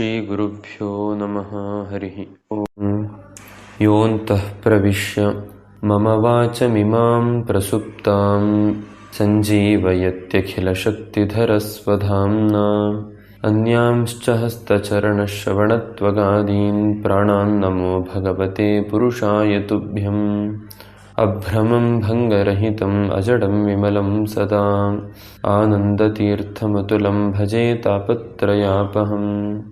श्रीगुरुभ्यो नमः हरिः ॐ। योऽन्तः प्रविश्य मम वाचमिमां प्रसुप्तां सञ्जीवयत्यखिलशक्तिधरस्वधाम्ना। अन्यांश्च हस्तचरणश्रवणत्वगादीन् प्राणान् नमो भगवते पुरुषाय तुभ्यम्। अभ्रमं भङ्गरहितम् अजडं विमलं सदा। आनन्दतीर्थमतुलं भजे तापत्रयापहम्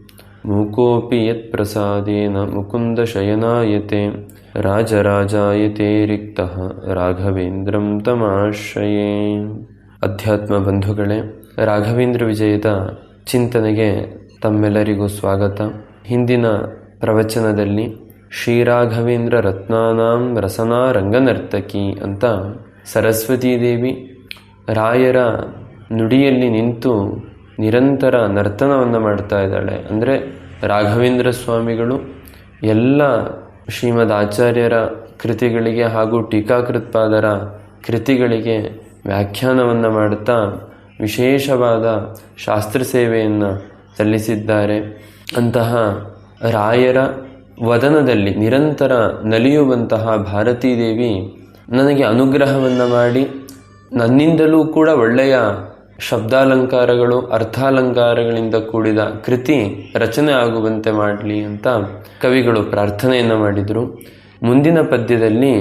ಮೂಕೋಪಿ ಯತ್ ಪ್ರಸಾದೇನ ಮುಕುಂದಶಯನಾಯತೆ ರಾಜರಾಜಾಯತೆ ರಿಕ್ತ ರಾಘವೇಂದ್ರಂ ತಮಾಶ್ರಯೇ ಅಧ್ಯಾತ್ಮ ಬಂಧುಗಳೇ ರಾಘವೇಂದ್ರ ವಿಜಯದ ಚಿಂತನೆಗೆ ತಮ್ಮೆಲ್ಲರಿಗೂ ಸ್ವಾಗತ। ಹಿಂದಿನ ಪ್ರವಚನದಲ್ಲಿ ಶ್ರೀರಾಘವೇಂದ್ರ ರತ್ನಾನಾಂ ರಸನಾ ರಂಗನರ್ತಕಿ ಅಂತ ಸರಸ್ವತೀ ದೇವಿ ರಾಯರ ನುಡಿಯಲ್ಲಿ ನಿಂತು ನಿರಂತರ ನರ್ತನವನ್ನು ಮಾಡ್ತಾ ಇದ್ದಾಳೆ. ಅಂದರೆ ರಾಘವೇಂದ್ರ ಸ್ವಾಮಿಗಳು ಎಲ್ಲ ಶ್ರೀಮದ್ ಆಚಾರ್ಯರ ಕೃತಿಗಳಿಗೆ ಹಾಗೂ ಟೀಕಾಕೃತ್ಪಾದರ ಕೃತಿಗಳಿಗೆ ವ್ಯಾಖ್ಯಾನವನ್ನು ಮಾಡುತ್ತಾ ವಿಶೇಷವಾದ ಶಾಸ್ತ್ರ ಸೇವೆಯನ್ನು ಸಲ್ಲಿಸಿದ್ದಾರೆ. ಅಂತಹ ರಾಯರ ವದನದಲ್ಲಿ ನಿರಂತರ ನಲಿಯುವಂತಹ ಭಾರತೀ ದೇವಿ ನನಗೆ ಅನುಗ್ರಹವನ್ನು ಮಾಡಿ ನನ್ನಿಂದಲೂ ಕೂಡ ಒಳ್ಳೆಯ ಶಬ್ದಾಲಂಕಾರಗಳು, ಅರ್ಥಾಲಂಕಾರಗಳಿಂದ ಕೂಡಿದ ಕೃತಿ ರಚನೆ ಆಗುವಂತೆ ಮಾಡಲಿ ಅಂತ ಕವಿಗಳು ಪ್ರಾರ್ಥನೆಯನ್ನು ಮಾಡಿದರು. ಮುಂದಿನ ಪದ್ಯದಲ್ಲಿ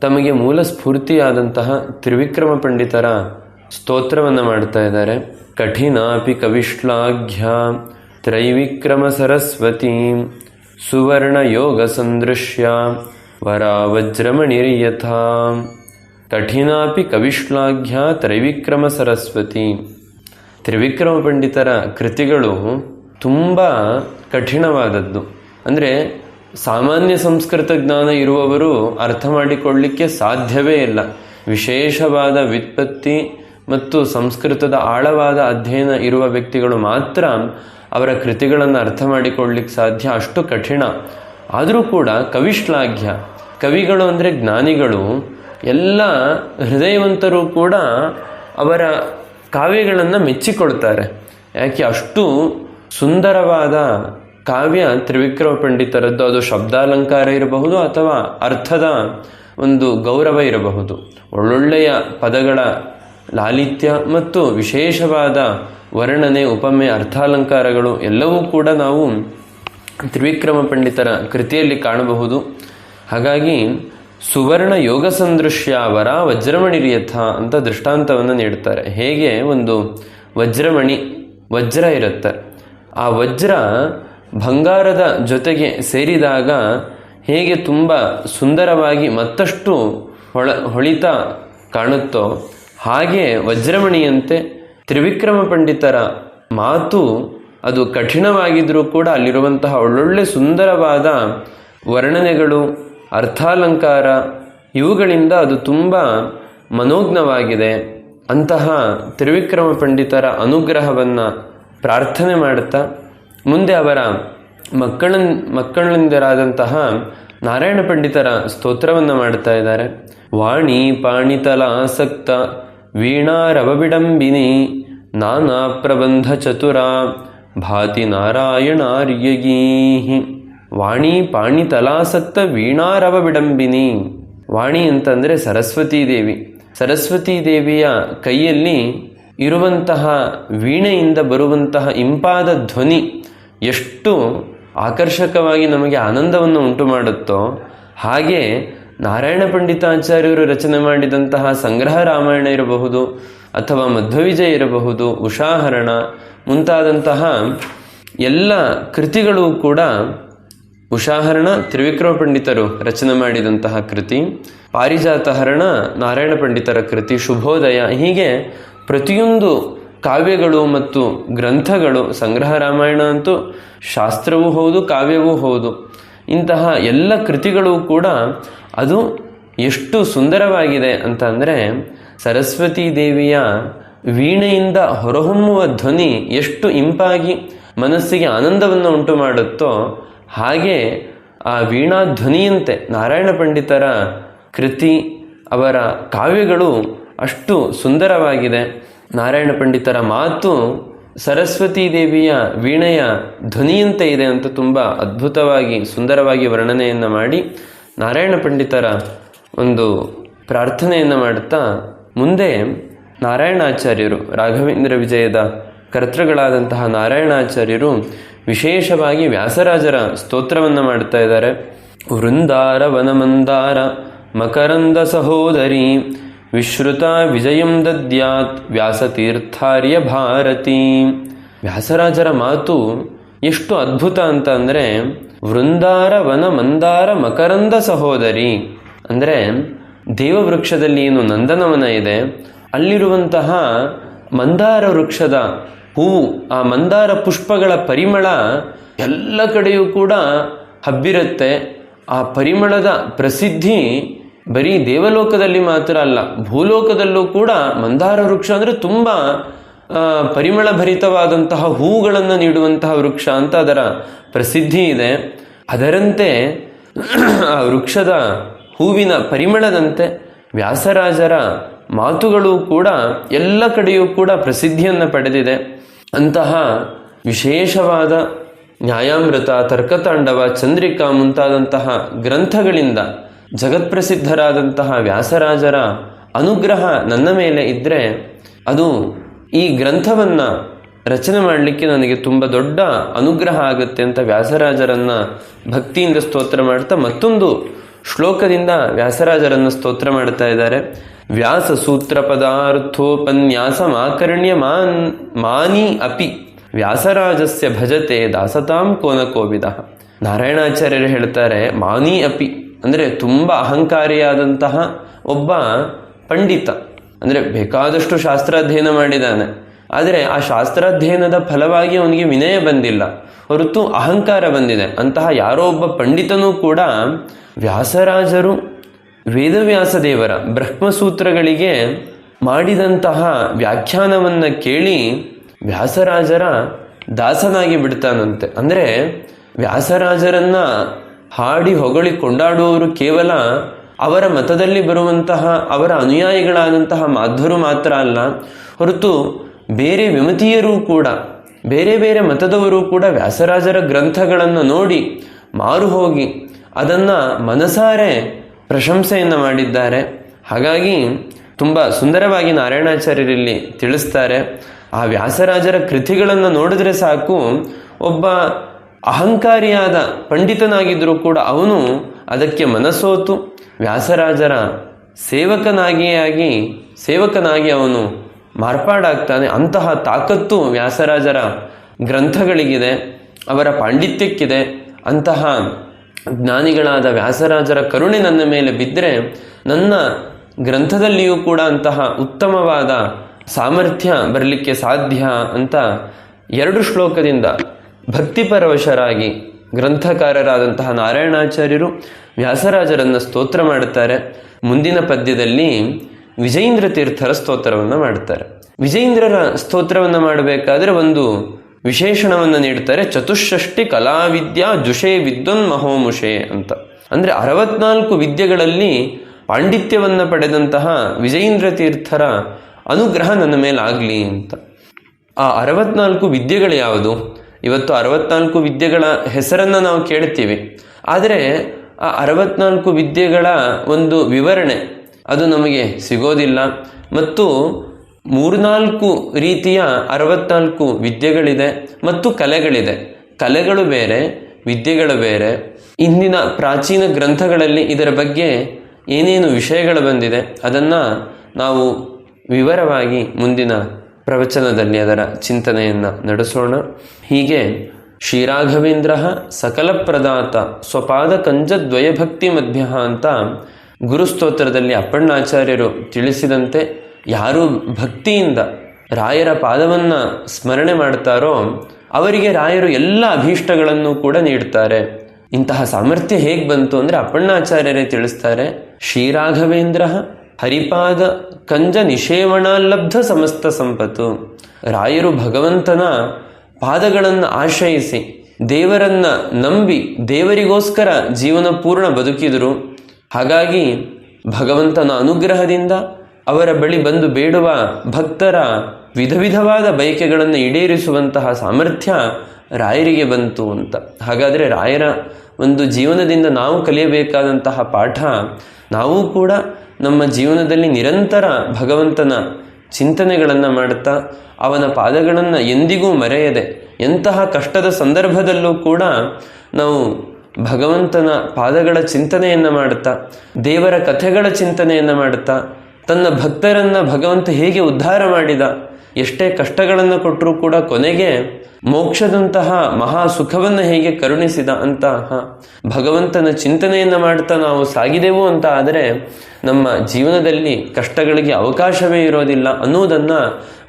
ತಮಗೆ ಮೂಲ ಸ್ಫೂರ್ತಿಯಾದಂತಹ ತ್ರಿವಿಕ್ರಮ ಪಂಡಿತರ ಸ್ತೋತ್ರವನ್ನು ಮಾಡ್ತಾ ಇದ್ದಾರೆ. ಕಠಿಣಾಪಿ ಕವಿಶ್ಲಾಘ್ಯ ತ್ರೈವಿಕ್ರಮ ಸರಸ್ವತಿ ಸುವರ್ಣ ಯೋಗ ಸಂದೃಶ್ಯ ವರ ವಜ್ರಮಣಿರ್ಯಥಾ ಕಠಿಣಾಪಿ ಕವಿಶ್ಲಾಘ್ಯ ತ್ರಿವಿಕ್ರಮ ಸರಸ್ವತಿ. ತ್ರಿವಿಕ್ರಮ ಪಂಡಿತರ ಕೃತಿಗಳು ತುಂಬ ಕಠಿಣವಾದದ್ದು. ಅಂದರೆ ಸಾಮಾನ್ಯ ಸಂಸ್ಕೃತ ಜ್ಞಾನ ಇರುವವರು ಅರ್ಥ ಮಾಡಿಕೊಳ್ಳಲಿಕ್ಕೆ ಸಾಧ್ಯವೇ ಇಲ್ಲ. ವಿಶೇಷವಾದ ವ್ಯುತ್ಪತ್ತಿ ಮತ್ತು ಸಂಸ್ಕೃತದ ಆಳವಾದ ಅಧ್ಯಯನ ಇರುವ ವ್ಯಕ್ತಿಗಳು ಮಾತ್ರ ಅವರ ಕೃತಿಗಳನ್ನು ಅರ್ಥ ಮಾಡಿಕೊಳ್ಳಲಿಕ್ಕೆ ಸಾಧ್ಯ, ಅಷ್ಟು ಕಠಿಣ. ಆದರೂ ಕೂಡ ಕವಿಶ್ಲಾಘ್ಯ ಕವಿಗಳು ಅಂದರೆ ಜ್ಞಾನಿಗಳು ಎಲ್ಲ ಹೃದಯವಂತರು ಕೂಡ ಅವರ ಕಾವ್ಯಗಳನ್ನು ಮೆಚ್ಚಿಕೊಳ್ತಾರೆ. ಯಾಕೆ ಅಷ್ಟು ಸುಂದರವಾದ ಕಾವ್ಯ ತ್ರಿವಿಕ್ರಮ ಪಂಡಿತರದ್ದು, ಅದು ಶಬ್ದಾಲಂಕಾರ ಇರಬಹುದು ಅಥವಾ ಅರ್ಥದ ಒಂದು ಗೌರವ ಇರಬಹುದು. ಒಳ್ಳೊಳ್ಳೆಯ ಪದಗಳ ಲಾಲಿತ್ಯ ಮತ್ತು ವಿಶೇಷವಾದ ವರ್ಣನೆ, ಉಪಮೆ, ಅರ್ಥಾಲಂಕಾರಗಳು ಎಲ್ಲವೂ ಕೂಡ ನಾವು ತ್ರಿವಿಕ್ರಮ ಪಂಡಿತರ ಕೃತಿಯಲ್ಲಿ ಕಾಣಬಹುದು. ಹಾಗಾಗಿ ಸುವರ್ಣ ಯೋಗ ಸಂದೃಶ್ಯ ವರ ವಜ್ರಮಣಿರ್ಯಥ ಅಂತ ದೃಷ್ಟಾಂತವನ್ನು ನೀಡ್ತಾರೆ ಹೇಗೆ? ಒಂದು ವಜ್ರಮಣಿ, ವಜ್ರ ಇರುತ್ತೆ. ಆ ವಜ್ರ ಬಂಗಾರದ ಜೊತೆಗೆ ಸೇರಿದಾಗ ಹೇಗೆ ತುಂಬ ಸುಂದರವಾಗಿ ಮತ್ತಷ್ಟು ಹೊಳ, ಹೊಳಿತಾ ಕಾಣುತ್ತೋ ಹಾಗೆ ವಜ್ರಮಣಿಯಂತೆ ತ್ರಿವಿಕ್ರಮ ಪಂಡಿತರ ಮಾತು ಅದು ಕಠಿಣವಾಗಿದ್ದರೂ ಕೂಡ ಅಲ್ಲಿರುವಂತಹ ಒಳ್ಳೊಳ್ಳೆ ಸುಂದರವಾದ ವರ್ಣನೆಗಳು ಅರ್ಥಾಲಂಕಾರ, ಇವುಗಳಿಂದ ಅದು ತುಂಬ ಮನೋಜ್ಞವಾಗಿದೆ. ಅಂತಹ ತ್ರಿವಿಕ್ರಮ ಪಂಡಿತರ ಅನುಗ್ರಹವನ್ನು ಪ್ರಾರ್ಥನೆ ಮಾಡುತ್ತಾ, ಮುಂದೆ ಅವರ ಮಕ್ಕಳ ಮಕ್ಕಳಿಂದರಾದಂತಹ ನಾರಾಯಣ ಪಂಡಿತರ ಸ್ತೋತ್ರವನ್ನು ಮಾಡ್ತಾ ಇದ್ದಾರೆ. ವಾಣಿ ಪಾಣಿತಲಾಸಕ್ತ ವೀಣಾರವಬಿಡಂಬಿನಿ, ನಾನಾ ಪ್ರಬಂಧ ಚತುರ ಭಾತಿ ನಾರಾಯಣಾರ್ಯಗೀ ವಾಣಿ ಪಾಣಿ ತಲಾಸತ್ತ ವೀಣಾರವ ವಿಡಂಬಿನಿ. ವಾಣಿ ಅಂತಂದರೆ ಸರಸ್ವತೀ ದೇವಿ. ಸರಸ್ವತೀ ದೇವಿಯ ಕೈಯಲ್ಲಿ ಇರುವಂತಹ ವೀಣೆಯಿಂದ ಬರುವಂತಹ ಇಂಪಾದ ಧ್ವನಿ ಎಷ್ಟು ಆಕರ್ಷಕವಾಗಿ ನಮಗೆ ಆನಂದವನ್ನು ಉಂಟು ಮಾಡುತ್ತೋ, ಹಾಗೆ ನಾರಾಯಣ ಪಂಡಿತಾಚಾರ್ಯರು ರಚನೆ ಮಾಡಿದಂತಹ ಸಂಗ್ರಹ ರಾಮಾಯಣ ಇರಬಹುದು ಅಥವಾ ಮಧ್ವವಿಜಯ ಇರಬಹುದು, ಉಷಾಹರಣ ಮುಂತಾದಂತಹ ಎಲ್ಲ ಕೃತಿಗಳು ಕೂಡ ಉಷಾಹರಣ ತ್ರಿವಿಕ್ರಮ ಪಂಡಿತರು ರಚನೆ ಮಾಡಿದಂತಹ ಕೃತಿ, ಪಾರಿಜಾತಹರಣ ನಾರಾಯಣ ಪಂಡಿತರ ಕೃತಿ, ಶುಭೋದಯ ಹೀಗೆ ಪ್ರತಿಯೊಂದು ಕಾವ್ಯಗಳು ಮತ್ತು ಗ್ರಂಥಗಳು ಸಂಗ್ರಹ ರಾಮಾಯಣ ಅಂತೂ ಶಾಸ್ತ್ರವೂ ಹೌದು, ಕಾವ್ಯವೂ ಹೌದು. ಇಂತಹ ಎಲ್ಲ ಕೃತಿಗಳು ಕೂಡ ಅದು ಎಷ್ಟು ಸುಂದರವಾಗಿದೆ ಅಂತ ಅಂದರೆ ಸರಸ್ವತೀ ದೇವಿಯ ವೀಣೆಯಿಂದ ಹೊರಹೊಮ್ಮುವ ಧ್ವನಿ ಎಷ್ಟು ಇಂಪಾಗಿ ಮನಸ್ಸಿಗೆ ಆನಂದವನ್ನು ಉಂಟು ಮಾಡುತ್ತೋ ಹಾಗೆ ಆ ವೀಣಾ ಧ್ವನಿಯಂತೆ ನಾರಾಯಣ ಪಂಡಿತರ ಕೃತಿ, ಅವರ ಕಾವ್ಯಗಳು ಅಷ್ಟು ಸುಂದರವಾಗಿದೆ. ನಾರಾಯಣ ಪಂಡಿತರ ಮಾತು ಸರಸ್ವತೀ ದೇವಿಯ ವೀಣೆಯ ಧ್ವನಿಯಂತೆ ಇದೆ ಅಂತ ತುಂಬ ಅದ್ಭುತವಾಗಿ, ಸುಂದರವಾಗಿ ವರ್ಣನೆಯನ್ನು ಮಾಡಿ ನಾರಾಯಣ ಪಂಡಿತರ ಒಂದು ಪ್ರಾರ್ಥನೆಯನ್ನು ಮಾಡುತ್ತಾ ಮುಂದೆ ನಾರಾಯಣಾಚಾರ್ಯರು, ರಾಘವೇಂದ್ರ ವಿಜಯದ ಕರ್ತೃಗಳಾದಂತಹ ನಾರಾಯಣಾಚಾರ್ಯರು ವಿಶೇಷವಾಗಿ ವ್ಯಾಸರಾಜರ ಸ್ತೋತ್ರವನ್ನು ಮಾಡ್ತಾ ಇದ್ದಾರೆ. ವೃಂದಾರ ವನಮಂದಾರ ಮಕರಂದ ಸಹೋದರಿ ವಿಶ್ರುತ ವಿಜಯಂ ದದ್ಯಾತ್ ವ್ಯಾಸತೀರ್ಥಾರ್ಯ ಭಾರತಿ. ವ್ಯಾಸರಾಜರ ಮಾತು ಎಷ್ಟು ಅದ್ಭುತ ಅಂತ ಅಂದರೆ ವೃಂದಾರ ವನ ಮಂದಾರ ಮಕರಂದ ಸಹೋದರಿ ಅಂದರೆ ದೇವವೃಕ್ಷದಲ್ಲಿ ಏನು ನಂದನವನ ಇದೆ, ಅಲ್ಲಿರುವಂತಹ ಮಂದಾರ ವೃಕ್ಷದ ಹೂವು ಆ ಮಂದಾರ ಪುಷ್ಪಗಳ ಪರಿಮಳ ಎಲ್ಲ ಕಡೆಯೂ ಕೂಡ ಹಬ್ಬಿರುತ್ತೆ. ಆ ಪರಿಮಳದ ಪ್ರಸಿದ್ಧಿ ಬರೀ ದೇವಲೋಕದಲ್ಲಿ ಮಾತ್ರ ಅಲ್ಲ, ಭೂಲೋಕದಲ್ಲೂ ಕೂಡ ಮಂದಾರ ವೃಕ್ಷ ಅಂದರೆ ತುಂಬ ಪರಿಮಳ ಭರಿತವಾದಂತಹ ಹೂಗಳನ್ನು ನೀಡುವಂತಹ ವೃಕ್ಷ ಅಂತ ಅದರ ಪ್ರಸಿದ್ಧಿ ಇದೆ. ಅದರಂತೆ ಆ ವೃಕ್ಷದ ಹೂವಿನ ಪರಿಮಳದಂತೆ ವ್ಯಾಸರಾಜರ ಮಾತುಗಳು ಕೂಡ ಎಲ್ಲ ಕಡೆಯೂ ಕೂಡ ಪ್ರಸಿದ್ಧಿಯನ್ನು ಪಡೆದಿದೆ. ಅಂತಹ ವಿಶೇಷವಾದ ನ್ಯಾಯಾಮೃತ, ತರ್ಕತಾಂಡವ, ಚಂದ್ರಿಕಾ ಮುಂತಾದಂತಹ ಗ್ರಂಥಗಳಿಂದ ಜಗತ್ಪ್ರಸಿದ್ಧರಾದಂತಹ ವ್ಯಾಸರಾಜರ ಅನುಗ್ರಹ ನನ್ನ ಮೇಲೆ ಇದ್ದರೆ ಅದು ಈ ಗ್ರಂಥವನ್ನು ರಚನೆ ಮಾಡಲಿಕ್ಕೆ ನನಗೆ ತುಂಬ ದೊಡ್ಡ ಅನುಗ್ರಹ ಆಗುತ್ತೆ ಅಂತ ವ್ಯಾಸರಾಜರನ್ನು ಭಕ್ತಿಯಿಂದ ಸ್ತೋತ್ರ ಮಾಡ್ತಾ ಮತ್ತೊಂದು ಶ್ಲೋಕದಿಂದ ವ್ಯಾಸರಾಜರನ್ನು ಸ್ತೋತ್ರ ಮಾಡ್ತಾ ಇದ್ದಾರೆ. ವ್ಯಾಸ ಸೂತ್ರ ಪದಾರ್ಥೋಪನ್ಯಾಸ ಮಾಕರ್ಣ್ಯ ಮಾನ್ ಮಾನಿ ಅಪಿ. ವ್ಯಾಸರಾಜಸ್ಯ ಭಜತೆ ದಾಸತಾಂ ಕೋನ ಕೋವಿದ. ನಾರಾಯಣಾಚಾರ್ಯರು ಹೇಳ್ತಾರೆ, ಮಾನಿ ಅಪಿ. ಅಂದರೆ ತುಂಬ ಅಹಂಕಾರಿಯಾದಂತಹ ಒಬ್ಬ ಪಂಡಿತ. ಅಂದರೆ ಬೇಕಾದಷ್ಟು ಶಾಸ್ತ್ರಾಧ್ಯಯನ ಮಾಡಿದ್ದಾನೆ. ಆದರೆ ಆ ಶಾಸ್ತ್ರಾಧ್ಯಯನದ ಫಲವಾಗಿ ಅವನಿಗೆ ವಿನಯ ಬಂದಿಲ್ಲ. ಹೊರತು ಅಹಂಕಾರ ಬಂದಿದೆ. ಅಂತಹ ಯಾರೋ ಒಬ್ಬ ಪಂಡಿತನೂ ಕೂಡ ವ್ಯಾಸರಾಜರು ವೇದವ್ಯಾಸ ದೇವರ ಬ್ರಹ್ಮಸೂತ್ರಗಳಿಗೆ ಮಾಡಿದಂತಹ ವ್ಯಾಖ್ಯಾನವನ್ನು ಕೇಳಿ ವ್ಯಾಸರಾಜರ ದಾಸನಾಗಿ ಬಿಡ್ತಾನಂತೆ. ಅಂದರೆ ವ್ಯಾಸರಾಜರನ್ನ ಹಾಡಿ ಹೊಗಳಿ ಕೊಂಡಾಡುವವರು ಕೇವಲ ಅವರ ಮತದಲ್ಲಿ ಬರುವಂತಹ ಅವರ ಅನುಯಾಯಿಗಳಾದಂತಹ ಮಾಧ್ವರು ಮಾತ್ರ ಅಲ್ಲ, ಹೊರತು ಬೇರೆ ವಿಮತಿಯರೂ ಕೂಡ, ಬೇರೆ ಬೇರೆ ಮತದವರು ಕೂಡ ವ್ಯಾಸರಾಜರ ಗ್ರಂಥಗಳನ್ನು ನೋಡಿ ಮಾರು ಹೋಗಿ ಅದನ್ನು ಮನಸಾರೆ ಪ್ರಶಂಸೆಯನ್ನು ಮಾಡಿದ್ದಾರೆ. ಹಾಗಾಗಿ ತುಂಬ ಸುಂದರವಾಗಿ ನಾರಾಯಣಾಚಾರ್ಯರಲ್ಲಿ ತಿಳಿಸ್ತಾರೆ. ಆ ವ್ಯಾಸರಾಜರ ಕೃತಿಗಳನ್ನು ನೋಡಿದ್ರೆ ಸಾಕು. ಒಬ್ಬ ಅಹಂಕಾರಿಯಾದ ಪಂಡಿತನಾಗಿದ್ದರೂ ಕೂಡ ಅವನು ಅದಕ್ಕೆ ಮನಸೋತು. ವ್ಯಾಸರಾಜರ ಸೇವಕನಾಗಿಯೇ ಆಗಿ ಸೇವಕನಾಗಿ ಅವನು ಮಾರ್ಪಾಡಾಗ್ತಾನೆ. ಅಂತಹ ತಾಕತ್ತು ವ್ಯಾಸರಾಜರ ಗ್ರಂಥಗಳಿಗಿದೆ. ಅವರ ಪಾಂಡಿತ್ಯಕ್ಕಿದೆ. ಅಂತಹ ಜ್ಞಾನಿಗಳಾದ ವ್ಯಾಸರಾಜರ ಕರುಣೆ ನನ್ನ ಮೇಲೆ ಬಿದ್ದರೆ ನನ್ನ ಗ್ರಂಥದಲ್ಲಿಯೂ ಕೂಡ ಅಂತಹ ಉತ್ತಮವಾದ ಸಾಮರ್ಥ್ಯ ಬರಲಿಕ್ಕೆ ಸಾಧ್ಯ ಅಂತ ಎರಡು ಶ್ಲೋಕದಿಂದ ಭಕ್ತಿಪರವಶರಾಗಿ ಗ್ರಂಥಕಾರರಾದಂತಹ ನಾರಾಯಣಾಚಾರ್ಯರು ವ್ಯಾಸರಾಜರನ್ನು ಸ್ತೋತ್ರ ಮಾಡುತ್ತಾರೆ. ಮುಂದಿನ ಪದ್ಯದಲ್ಲಿ ವಿಜಯೇಂದ್ರ ತೀರ್ಥರ ಸ್ತೋತ್ರವನ್ನು ಮಾಡುತ್ತಾರೆ. ವಿಜಯೇಂದ್ರರ ಸ್ತೋತ್ರವನ್ನು ಮಾಡಬೇಕಾದ್ರೆ ಒಂದು ವಿಶೇಷಣವನ್ನು ನೀಡ್ತಾರೆ ಚತುಷ್ಷಷ್ಟಿ ಕಲಾವಿದ್ಯಾ ಜುಷೆ ವಿದ್ವನ್ ಮಹೋಮುಷೆ ಅಂತ. ಅಂದರೆ ಅರವತ್ನಾಲ್ಕು ವಿದ್ಯೆಗಳಲ್ಲಿ ಪಾಂಡಿತ್ಯವನ್ನು ಪಡೆದಂತಹ ವಿಜಯೇಂದ್ರ ತೀರ್ಥರ ಅನುಗ್ರಹ ನನ್ನ ಮೇಲಾಗಲಿ ಅಂತ. ಆ ಅರವತ್ನಾಲ್ಕು ವಿದ್ಯೆಗಳು ಯಾವುದು? ಇವತ್ತು ಅರವತ್ನಾಲ್ಕು ವಿದ್ಯೆಗಳ ಹೆಸರನ್ನು ನಾವು ಕೇಳ್ತೀವಿ. ಆದರೆ ಆ ಅರವತ್ನಾಲ್ಕು ವಿದ್ಯೆಗಳ ಒಂದು ವಿವರಣೆ ಅದು ನಮಗೆ ಸಿಗೋದಿಲ್ಲ. ಮತ್ತು ಮೂರ್ನಾಲ್ಕು ರೀತಿಯ ಅರವತ್ನಾಲ್ಕು ವಿದ್ಯೆಗಳಿದೆ ಮತ್ತು ಕಲೆಗಳಿದೆ. ಕಲೆಗಳು ಬೇರೆ, ವಿದ್ಯೆಗಳು ಬೇರೆ. ಇಂದಿನ ಪ್ರಾಚೀನ ಗ್ರಂಥಗಳಲ್ಲಿ ಇದರ ಬಗ್ಗೆ ಏನೇನು ವಿಷಯಗಳು ಬಂದಿದೆ, ಅದನ್ನು ನಾವು ವಿವರವಾಗಿ ಮುಂದಿನ ಪ್ರವಚನದಲ್ಲಿ ಅದರ ಚಿಂತನೆಯನ್ನು ನಡೆಸೋಣ. ಹೀಗೆ, ಶ್ರೀರಾಘವೇಂದ್ರ ಸಕಲ ಪ್ರದಾತ ಸ್ವಪಾದ ಕಂಜದ್ವಯಭಕ್ತಿ ಮಧ್ಯ ಅಂತ ಗುರುಸ್ತೋತ್ರದಲ್ಲಿ ಅಪ್ಪಣ್ಣಾಚಾರ್ಯರು ತಿಳಿಸಿದಂತೆ ಯಾರು ಭಕ್ತಿಯಿಂದ ರಾಯರ ಪಾದವನ್ನು ಸ್ಮರಣೆ ಮಾಡ್ತಾರೋ ಅವರಿಗೆ ರಾಯರು ಎಲ್ಲ ಅಭೀಷ್ಟಗಳನ್ನು ಕೂಡ ನೀಡ್ತಾರೆ. ಇಂತಹ ಸಾಮರ್ಥ್ಯ ಹೇಗೆ ಬಂತು ಅಂದರೆ ಅಪ್ಪಣ್ಣಾಚಾರ್ಯರೇ ತಿಳಿಸ್ತಾರೆ, ಶ್ರೀರಾಘವೇಂದ್ರ ಹರಿಪಾದ ಕಂಜ ನಿಷೇವಣಾಲಬ್ಧ ಸಮಸ್ತ ಸಂಪತ್ತು. ರಾಯರು ಭಗವಂತನ ಪಾದಗಳನ್ನು ಆಶ್ರಯಿಸಿ ದೇವರನ್ನ ನಂಬಿ ದೇವರಿಗೋಸ್ಕರ ಜೀವನ ಪೂರ್ಣ ಬದುಕಿದರು. ಹಾಗಾಗಿ ಭಗವಂತನ ಅನುಗ್ರಹದಿಂದ ಅವರ ಬಳಿ ಬಂದು ಬೇಡುವ ಭಕ್ತರ ವಿಧ ವಿಧವಾದ ಬಯಕೆಗಳನ್ನು ಈಡೇರಿಸುವಂತಹ ಸಾಮರ್ಥ್ಯ ರಾಯರಿಗೆ ಬಂತು ಅಂತ. ಹಾಗಾದರೆ ರಾಯರ ಒಂದು ಜೀವನದಿಂದ ನಾವು ಕಲಿಯಬೇಕಾದಂತಹ ಪಾಠ, ನಾವು ಕೂಡ ನಮ್ಮ ಜೀವನದಲ್ಲಿ ನಿರಂತರ ಭಗವಂತನ ಚಿಂತನೆಗಳನ್ನು ಮಾಡುತ್ತಾ ಅವನ ಪಾದಗಳನ್ನು ಎಂದಿಗೂ ಮರೆಯದೆ ಎಂತಹ ಕಷ್ಟದ ಸಂದರ್ಭದಲ್ಲೂ ಕೂಡ ನಾವು ಭಗವಂತನ ಪಾದಗಳ ಚಿಂತನೆಯನ್ನು ಮಾಡುತ್ತಾ ದೇವರ ಕಥೆಗಳ ಚಿಂತನೆಯನ್ನು ಮಾಡುತ್ತಾ ತನ್ನ ಭಕ್ತರನ್ನ ಭಗವಂತ ಹೇಗೆ ಉದ್ಧಾರ ಮಾಡಿದ, ಎಷ್ಟೇ ಕಷ್ಟಗಳನ್ನು ಕೊಟ್ಟರೂ ಕೂಡ ಕೊನೆಗೆ ಮೋಕ್ಷದಂತಹ ಮಹಾ ಸುಖವನ್ನು ಹೇಗೆ ಕರುಣಿಸಿದ ಅಂತಹ ಭಗವಂತನ ಚಿಂತನೆಯನ್ನು ಮಾಡ್ತಾ ನಾವು ಸಾಗಿದೆವು ಅಂತ ಆದರೆ ನಮ್ಮ ಜೀವನದಲ್ಲಿ ಕಷ್ಟಗಳಿಗೆ ಅವಕಾಶವೇ ಇರೋದಿಲ್ಲ ಅನ್ನೋದನ್ನು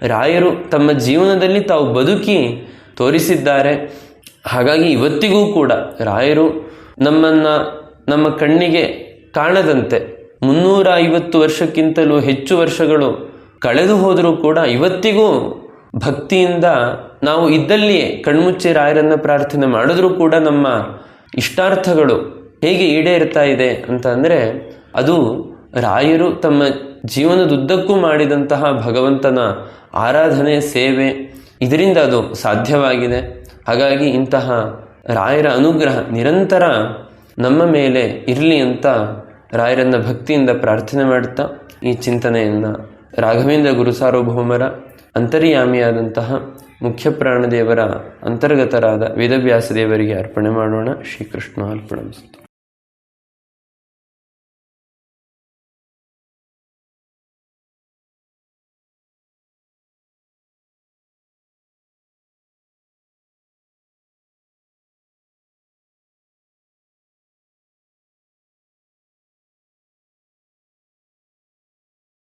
ರಾಯರು ತಮ್ಮ ಜೀವನದಲ್ಲಿ ತಾವು ಬದುಕಿ ತೋರಿಸಿದ್ದಾರೆ. ಹಾಗಾಗಿ ಇವತ್ತಿಗೂ ಕೂಡ ರಾಯರು ನಮ್ಮನ್ನು, ನಮ್ಮ ಕಣ್ಣಿಗೆ ಕಾಣದಂತೆ ಮುನ್ನೂರ ಐವತ್ತು ವರ್ಷಕ್ಕಿಂತಲೂ ಹೆಚ್ಚು ವರ್ಷಗಳು ಕಳೆದು ಹೋದರೂ ಕೂಡ ಇವತ್ತಿಗೂ ಭಕ್ತಿಯಿಂದ ನಾವು ಇದ್ದಲ್ಲಿಯೇ ಕಣ್ಮುಚ್ಚಿ ರಾಯರನ್ನು ಪ್ರಾರ್ಥನೆ ಮಾಡಿದ್ರೂ ಕೂಡ ನಮ್ಮ ಇಷ್ಟಾರ್ಥಗಳು ಹೇಗೆ ಈಡೇರ್ತಾ ಇದೆ ಅಂತ ಅಂದರೆ ಅದು ರಾಯರು ತಮ್ಮ ಜೀವನದುದ್ದಕ್ಕೂ ಮಾಡಿದಂತಹ ಭಗವಂತನ ಆರಾಧನೆ, ಸೇವೆ ಇದರಿಂದ ಅದು ಸಾಧ್ಯವಾಗಿದೆ. ಹಾಗಾಗಿ ಇಂತಹ ರಾಯರ ಅನುಗ್ರಹ ನಿರಂತರ ನಮ್ಮ ಮೇಲೆ ಇರಲಿ ಅಂತ ರಾಯರನ್ನ ಭಕ್ತಿಯಿಂದ ಪ್ರಾರ್ಥನೆ ಮಾಡುತ್ತಾ ಈ ಚಿಂತನೆಯನ್ನು ರಾಘವೇಂದ್ರ ಗುರು ಸಾರ್ವಭೌಮರ ಅಂತರ್ಯಾಮಿಯಾದಂತಹ ಮುಖ್ಯ ಪ್ರಾಣದೇವರ ಅಂತರ್ಗತರಾದ ವೇದವ್ಯಾಸ ದೇವರಿಗೆ ಅರ್ಪಣೆ ಮಾಡೋಣ. ಶ್ರೀಕೃಷ್ಣ ಅರ್ಪಣ